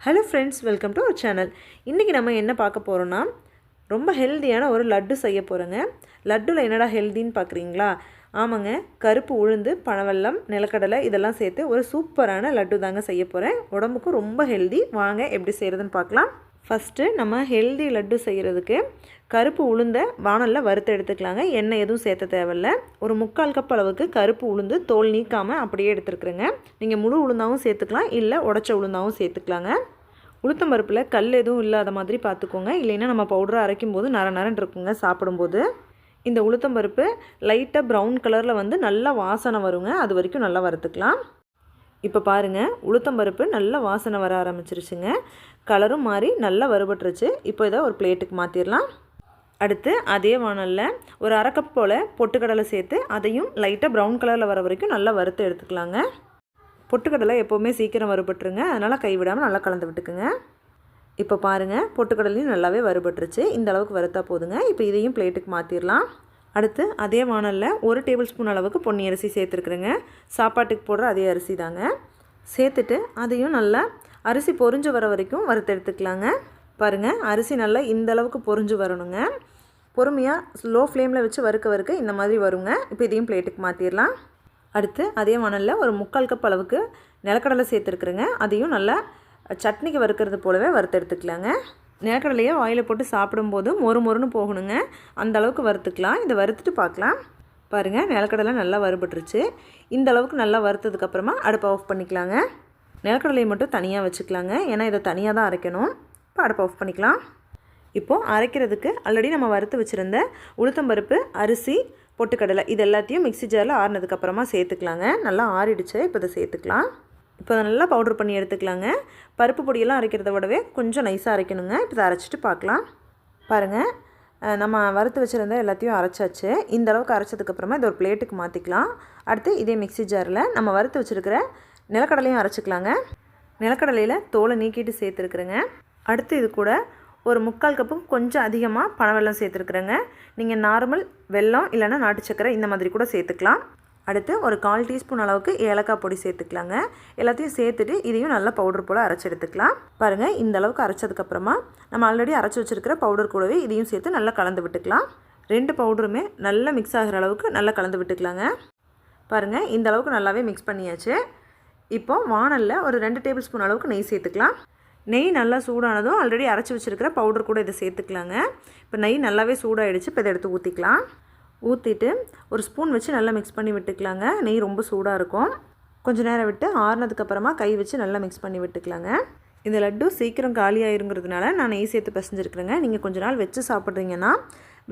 Hello friends welcome to our channel இன்றைக்கி நம்ம என்ன பார்க்க போகிறோன்னா ரொம்ப ஹெல்தியான ஒரு லட்டு செய்ய போகிறோங்க லட்டுவில் என்னடா ஹெல்தின்னு பார்க்குறீங்களா? ஆமாங்க கருப்பு உளுந்து பனவெல்லம் நிலக்கடலை இதெல்லாம் சேர்த்து ஒரு சூப்பரான லட்டு தாங்க செய்ய போகிறேன் உடம்புக்கும் ரொம்ப ஹெல்தி வாங்க எப்படி செய்கிறதுன்னு பார்க்கலாம். ஃபஸ்ட்டு நம்ம ஹெல்தி லட்டு செய்கிறதுக்கு கருப்பு உளுந்தை வானலில் வறுத்து எடுத்துக்கலாங்க. எண்ணெய் எதுவும் சேர்த்த தேவையில்ல. ஒரு முக்கால் கப் அளவுக்கு கருப்பு உளுந்து தோல் நீக்காமல் அப்படியே எடுத்துருக்குறேங்க. நீங்கள் முழு உளுந்தாவும் சேர்த்துக்கலாம். இல்லை உடச்ச உளுந்தாவும் சேர்த்துக்கலாங்க. உளுத்தம் பருப்பில் கல் எதுவும் இல்லாத மாதிரி பார்த்துக்கோங்க. இல்லைன்னா நம்ம பவுடரை அரைக்கும் போது நர நரன் இருக்குங்க சாப்பிடும்போது. இந்த உளுத்தம் பருப்பு லைட்டாக ப்ரௌன் கலரில் வந்து நல்லா வாசனை வருங்க. அது வரைக்கும் நல்லா வறுத்துக்கலாம். இப்போ பாருங்கள் உளுத்தம்பருப்பு நல்ல வாசனை வர ஆரம்பிச்சிருச்சுங்க. கலரும் மாறி நல்லா வறுபட்டுருச்சு. இப்போ இதை ஒரு பிளேட்டுக்கு மாற்றிடலாம் அடுத்து அதே வானலில் ஒரு அரை கப் போல் பொட்டுக்கடலை சேர்த்து அதையும் லைட்டாக ப்ரௌன் கலரில் வர வரைக்கும் நல்லா வறுத்து எடுத்துக்கலாங்க. பொட்டுக்கடலை எப்போவுமே சீக்கிரம் வறுபட்டுருங்க. அதனால் கைவிடாமல் நல்லா கலந்து விட்டுக்குங்க. இப்போ பாருங்கள் பொட்டுக்கடலையும் நல்லாவே வறுபட்டுருச்சு. இந்த அளவுக்கு வறுத்தா போதுங்க. இப்போ இதையும் பிளேட்டுக்கு மாற்றிடலாம் அடுத்து அதே வானலில் ஒரு டேபிள் ஸ்பூன் அளவுக்கு பொன்னி அரிசி சேர்த்துருக்குறேங்க. சாப்பாட்டுக்கு போடுற அதே அரிசி தாங்க. சேர்த்துட்டு அதையும் நல்லா அரிசி பொறிஞ்சு வர வரைக்கும் வறுத்தெடுத்துக்கலாங்க பாருங்கள் அரிசி நல்லா இந்த அளவுக்கு பொறிஞ்சு வரணுங்க. பொறுமையாக ஸ்லோ ஃப்ளேமில் வச்சு வறுக்க வறுக்க இந்த மாதிரி வருங்க. இப்போ இதையும் பிளேட்டுக்கு மாற்றிடலாம் அடுத்து அதே மணலில் ஒரு முக்கால் கப் அளவுக்கு நிலக்கடலை சேர்த்துருக்குறேங்க. அதையும் நல்லா சட்னிக்கு வறுக்கிறது போலவே வறுத்து எடுத்துக்கலாங்க. நிலக்கடலையை வாயில் போட்டு சாப்பிடும்போது மொறு மொறுன்னு போகணுங்க. அந்த அளவுக்கு வறுத்துக்கலாம். இதை வறுத்துட்டு பார்க்கலாம். பாருங்கள் நிலக்கடலை நல்லா வறுபட்டுருச்சு. இந்த அளவுக்கு நல்லா வறுத்ததுக்கப்புறமா அடுப்பை ஆஃப் பண்ணிக்கலாங்க. நிலக்கடலையை மட்டும் தனியாக வச்சுக்கலாங்க. ஏன்னா இதை தனியாக தான் அரைக்கணும். இப்போ அடுப்பை ஆஃப் பண்ணிக்கலாம். இப்போது அரைக்கிறதுக்கு ஆல்ரெடி நம்ம வறுத்து வச்சுருந்த உளுத்தம்பருப்பு அரிசி பொட்டுக்கடலை இது எல்லாத்தையும் மிக்சி ஜாரில் ஆறினதுக்கப்புறமா சேர்த்துக்கலாங்க. நல்லா ஆறிடுச்சு. இப்போ இதை சேர்த்துக்கலாம். இப்போ அதை நல்லா பவுட்ரு பண்ணி எடுத்துக்கலாங்க. பருப்பு பொடியெல்லாம் அரைக்கிறத விடவே கொஞ்சம் நைஸாக அரைக்கணுங்க. இப்போ இதை அரைச்சிட்டு பார்க்கலாம். பாருங்கள் நம்ம வறுத்து வச்சுருந்த எல்லாத்தையும் அரைச்சாச்சு. இந்த அளவுக்கு அரைச்சதுக்கப்புறமா இது ஒரு பிளேட்டுக்கு மாற்றிக்கலாம் அடுத்து இதே மிக்சி ஜாரில் நம்ம வறுத்து வச்சுருக்கிற நிலக்கடலையும் அரைச்சிக்கலாங்க. நிலக்கடலையில் தோலை நீக்கிட்டு சேர்த்துருக்குறேங்க. அடுத்து இது கூட ஒரு முக்கால் கப்பும் கொஞ்சம் அதிகமாக பனை வெல்லம் சேர்த்துருக்குறேங்க. நீங்கள் நார்மல் வெல்லம் இல்லைன்னா நாட்டு சக்கரை இந்த மாதிரி கூட சேர்த்துக்கலாம். அடுத்து ஒரு கால் டீஸ்பூன் அளவுக்கு ஏலக்காய் பொடி சேர்த்துக்கலாங்க. எல்லாத்தையும் சேர்த்துட்டு இதையும் நல்லா பவுடர் போல் அரைச்சி எடுத்துக்கலாம். பாருங்கள் இந்த அளவுக்கு அரைச்சதுக்கப்புறமா நம்ம ஆல்ரெடி அரைச்சி வச்சுருக்கிற பவுடர் கூடவே இதையும் சேர்த்து நல்லா கலந்து விட்டுக்கலாம். ரெண்டு பவுடருமே நல்லா மிக்ஸ் ஆகிற அளவுக்கு நல்லா கலந்து விட்டுக்கலாங்க. பாருங்கள் இந்த அளவுக்கு நல்லாவே மிக்ஸ் பண்ணியாச்சு. இப்போ வானலில் ஒரு ரெண்டு டேபிள் ஸ்பூன் அளவுக்கு நெய் சேர்த்துக்கலாம். நெய் நல்லா சூடானதும் ஆல்ரெடி அரைச்சி வச்சுருக்கிற பவுடர் கூட இதை சேர்த்துக்கலாங்க. இப்போ நெய் நல்லாவே சூடாகிடுச்சு இப்போ இதை எடுத்து ஊற்றிக்கலாம் ஊற்றிட்டு ஒரு ஸ்பூன் வச்சு நல்லா மிக்ஸ் பண்ணி விட்டுக்கலாங்க. நெய் ரொம்ப சூடாக இருக்கும். கொஞ்சம் நேரம் விட்டு ஆறுனதுக்கப்புறமா கை வச்சு நல்லா மிக்ஸ் பண்ணி விட்டுக்கலாங்க. இந்த லட்டு சீக்கிரம் காலியாயிருங்கிறதுனால நான் நெய் சேர்த்து பிசைஞ்சிருக்கிறேங்க. நீங்கள் கொஞ்ச நாள் வச்சு சாப்பிட்றீங்கன்னா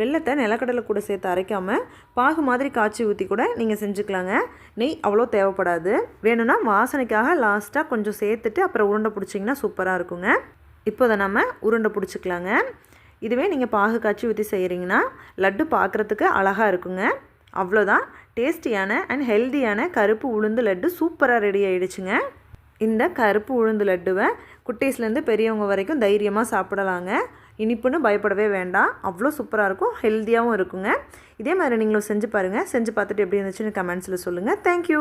வெள்ளத்தை நிலக்கடலை கூட சேர்த்து அரைக்காமல் பாகு மாதிரி காய்ச்சி ஊற்றி கூட நீங்கள் செஞ்சுக்கலாங்க. நெய் அவ்வளோ தேவைப்படாது. வேணும்னா வாசனைக்காக லாஸ்ட்டாக கொஞ்சம் சேர்த்துட்டு அப்புறம் உருண்டை பிடிச்சிங்கன்னா சூப்பராக இருக்குங்க. இப்போ அதை நம்ம உருண்டை பிடிச்சிக்கலாங்க. இதுவே நீங்கள் பாகு காய்ச்சி ஊற்றி செய்கிறீங்கன்னா லட்டு பார்க்குறதுக்கு அழகாக இருக்குங்க. அவ்வளோதான் டேஸ்டியான அண்ட் ஹெல்த்தியான கருப்பு உளுந்து லட்டு சூப்பராக ரெடி ஆகிடுச்சுங்க இந்த கருப்பு உளுந்து லட்டுவை குட்டீஸ்லேருந்து பெரியவங்க வரைக்கும் தைரியமாக சாப்பிடலாங்க. இனிப்புன்னு பயப்படவே வேண்டாம். அவ்வளோ சூப்பராக இருக்கும். ஹெல்த்தியாகவும் இருக்குங்க. இதே மாதிரி நீங்களும் செஞ்சு பாருங்கள் செஞ்சு பார்த்துட்டு எப்படி இருந்துச்சுன்னு கமெண்ட்ஸில் சொல்லுங்கள் தேங்க்யூ